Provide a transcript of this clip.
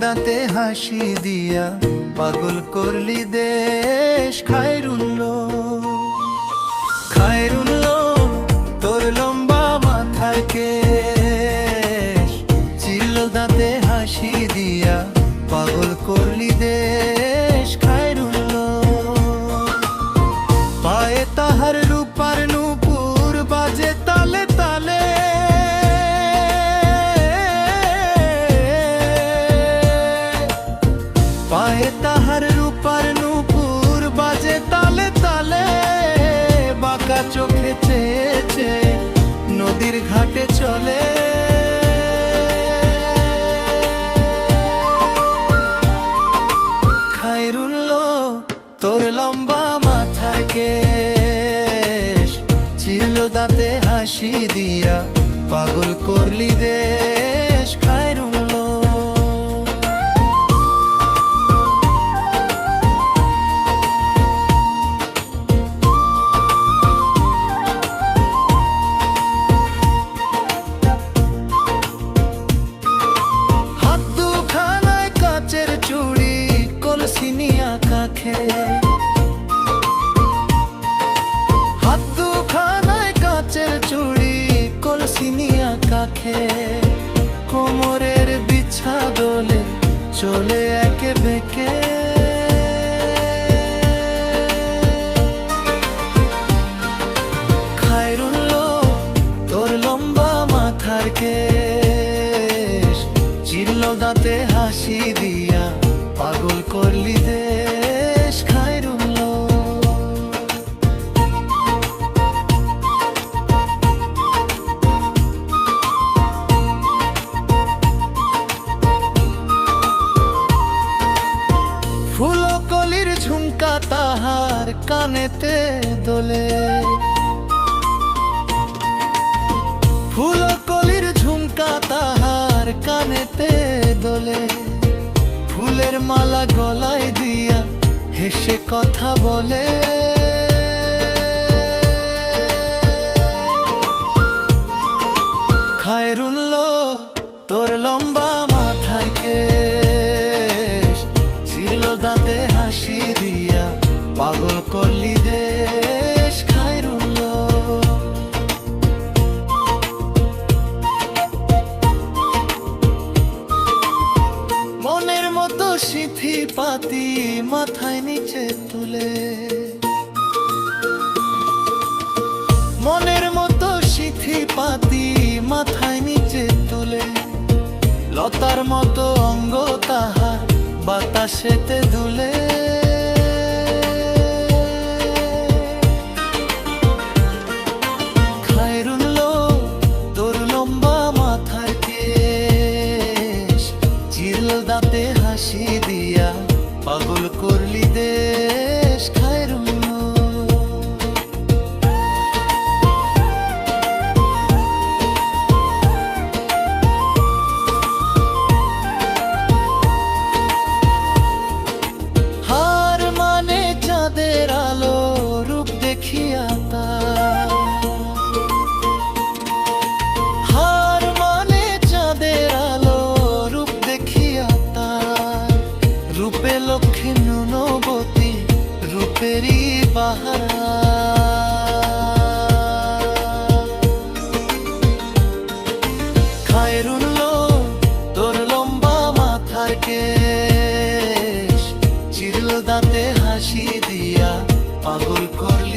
দাঁতে হাসি দিয়া পাগল করলি দেশ খায়রুল্ল খায়রুল্ল তোর লম্বা মাথার কেশ। চিল দাঁতে হাসি দিয়া পাগল করলি দেশ খায়রুল্ল তাহার রূপার নূপুর বাজে তালে তালে। বাঁকা চোখে চেয়েছে, নদীর ঘাটে চলে। খায়রুল্ল তোর লম্বা মাথার কেশ। ছিল দাঁতে হাসি দিয়া পাগল করলি দেশ। কোমরের বিছা দোলে চলে একে বেঁকে। লম্বা মাথার দাঁতে হাসি দিয়া কানেতে দোলে। ফুল কলির ঝুমকা তাহার কানেতে দোলে। ফুলের মালা গলায় দিয়া হেসে কথা বলে। পাগল করলি দেশ খায়রুল্ল মনের মতো সিথি পাতি মাথায় নিচে তুলে। মনের মতো সিথি পাতি মাথায় নিচে তুলে। লতার মতো অঙ্গ তাহার বাতাসেতে দুলে। পাগল করলি দেশ রূপেরই বাহার লম্বা মাথার কেশ দাঁতে হাসি দিয়া পাগল করলি